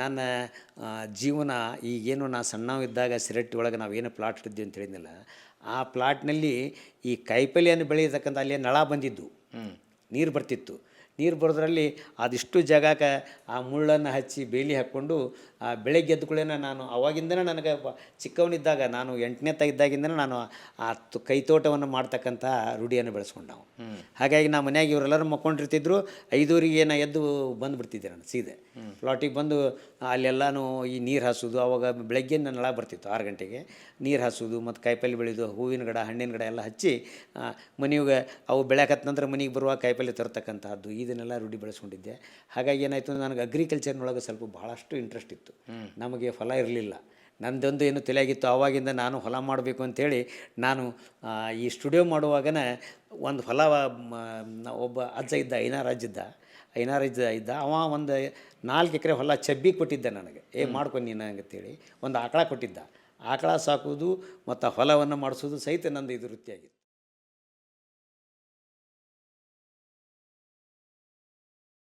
ನನ್ನ ಜೀವನ ಈಗೇನು ನಾ ಸಣ್ಣವಿದ್ದಾಗ ಸಿರಟ್ಟಿ ಒಳಗೆ ನಾವೇನು ಪ್ಲಾಟ್ ಇದ್ವಿ ಅಂತ ಹೇಳಿದ್ನಲ್ಲ ಆ ಪ್ಲಾಟ್ನಲ್ಲಿ ಈ ಕಾಯಿಪಲ್ಯನ ಬೆಳೆಯತಕ್ಕಂಥ ಅಲ್ಲಿ ನಳ ಬಂದಿದ್ದು. ನೀರು ಬರ್ತಿತ್ತು. ನೀರು ಬರೋದ್ರಲ್ಲಿ ಅದಿಷ್ಟು ಜಾಗಕ್ಕೆ ಆ ಮುಳ್ಳನ್ನು ಹಚ್ಚಿ ಬೇಲಿ ಹಾಕ್ಕೊಂಡು ಆ ಬೆಳಗ್ಗೆ ಎದ್ದ ಕೂಡಲೇ ನಾನು ಅವಾಗಿಂದನೇ ನನಗೆ ಬ- ಚಿಕ್ಕವನಿದ್ದಾಗ ನಾನು ಎಂಟನೇ ಇದ್ದಾಗಿಂದನೇ ನಾನು ಆ ತು- ಕೈತೋಟವನ್ನು ಮಾಡ್ತಕ್ಕಂಥ ರೂಢಿಯನ್ನು ಬೆಳೆಸ್ಕೊಂಡವು ಹಾಗಾಗಿ ನಾ ಮನ್ಯಾಗ ಇವರೆಲ್ಲರೂ ಮಕ್ಕೊಂಡಿರ್ತಿದ್ರು ಐದೂರಿಗೆ ನಾ ಎದ್ದು ಬಂದುಬಿಡ್ತಿದ್ದೆ ನಾನು ಸೀದೆ. ಪ್ಲಾಟಿಗೆ ಬಂದು ಅಲ್ಲೆಲ್ಲನೂ ಈ ನೀರು ಹಾಸೋದು ಅವಾಗ ಬೆಳಗ್ಗೆ ನಳ ಬರ್ತಿತ್ತು ಆರು ಗಂಟೆಗೆ. ನೀರು ಹಾಸೋದು ಮತ್ತು ಕಾಯಿಪಲ್ಲೆ ಬೆಳೆಯೋದು ಹೂವಿನ ಗಿಡ ಹಣ್ಣಿನ ಗಿಡ ಎಲ್ಲ ಹಚ್ಚಿ ಮನೆಯಾಗ ಅವು ಬೆಳೆಯಕತ್ತ ನಂತರ ಮನೆಗೆ ಬರುವ ಕಾಯಿಪಲ್ಲೆ ತರ್ತಕ್ಕಂಥದ್ದು ಇದನ್ನೆಲ್ಲ ರೂಢಿ ಬೆಳೆಸ್ಕೊಂಡಿದ್ದೆ. ಹಾಗಾಗಿ ಏನಾಯಿತು ನನಗೆ ಅಗ್ರಿಕಲ್ಚರ್ನೊಳಗೆ ಸ್ವಲ್ಪ ಭಾಳಷ್ಟು ಇಂಟ್ರೆಸ್ಟ್ ಇತ್ತು. ನಮಗೆ ಫಲ ಇರಲಿಲ್ಲ. ನಂದೊಂದು ಏನು ತಲೆಯಾಗಿತ್ತು ಆವಾಗಿಂದ ನಾನು ಹೊಲ ಮಾಡಬೇಕು ಅಂಥೇಳಿ ನಾನು ಈ ಸ್ಟುಡಿಯೋ ಮಾಡುವಾಗನೇ ಒಂದು ಹೊಲ ಒಬ್ಬ ಅಜ್ಜ ಇದ್ದ ಐನಾರ್ ಅಜ್ಜ ಇದ್ದ ಅವ ಒಂದು ನಾಲ್ಕು ಎಕರೆ ಹೊಲ ಚಬ್ಬಿ ಕೊಟ್ಟಿದ್ದ ನನಗೆ. ಏ ಮಾಡ್ಕೊ ನೀನು ಅಂತೇಳಿ ಒಂದು ಆಕಳ ಕೊಟ್ಟಿದ್ದ. ಆಕಳ ಸಾಕೋದು ಮತ್ತು ಹೊಲವನ್ನು ಮಾಡಿಸೋದು ಸಹಿತ ನಂದು ಇದು ವೃತ್ತಿಯಾಗಿತ್ತು.